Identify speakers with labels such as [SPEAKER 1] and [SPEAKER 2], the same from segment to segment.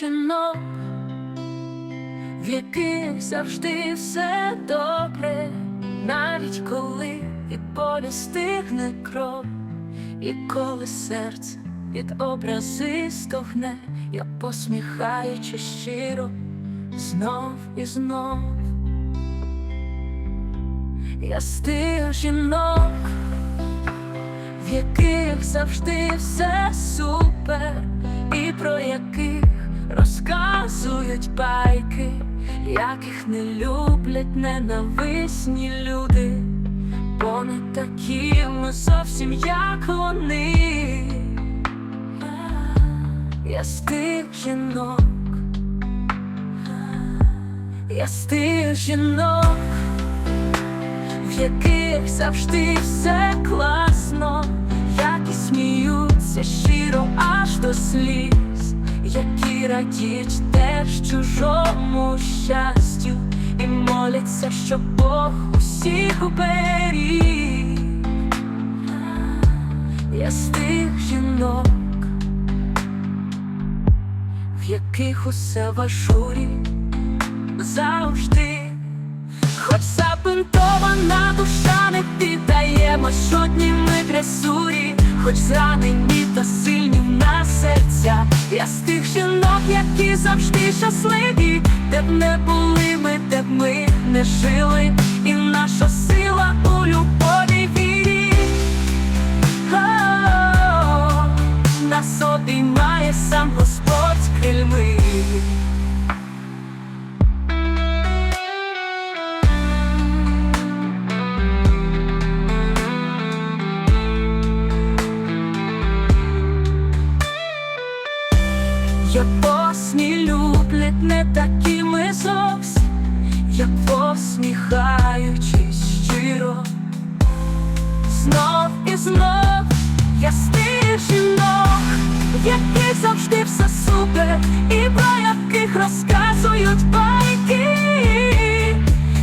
[SPEAKER 1] Жінок, в яких завжди все добре, навіть коли від болю стигне кров, і коли серце від образи стогне, я посміхаючи щиро знов і знов. Я з тих жінок, в яких завжди все супер, про яких розказують байки, яких не люблять ненависні люди, бо не такі ми зовсім, як вони. Я з тих жінок, я з тих жінок в яких завжди все класно, які сміються щиро аж до сліз, які радіють теж чужому щастю, і моляться, щоб Бог усіх уберіг. Я з тих жінок, в яких усе в ажурі завжди. Хоч забинтована душа не піддаємо жодній ми дресурі, хоч зранені та сильні в нас серця. Я з тих жінок, які завжди щасливі, де б не були ми, де б ми не жили, і наша сила у любові вірі. О, Нас обіймає сам Господь крильми. Не такими зовсім, як посміхаючись щиро, знов і знов я з тих жінок, яких завжди все супер, і про яких розказують байки,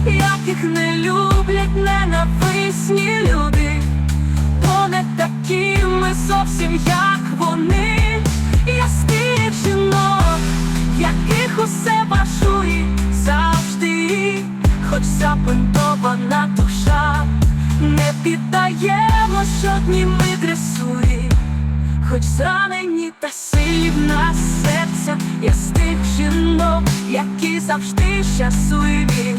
[SPEAKER 1] яких не люблять ненависні люди, бо не такі ми зовсім, як вони. Усе бажує завжди, хоч забинтована душа, не піддаємо жодній ми дресурі, хоч зранені та силі в нас серця, я з тих жінок, які завжди щасливі,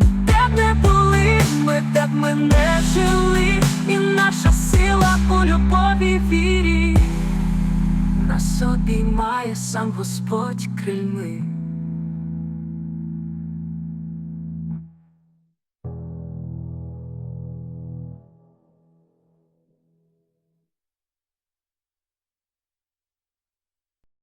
[SPEAKER 1] де б не були ми, де б ми не жили, і наша сила у любові вірі. Нас обіймає сам Господь крильми.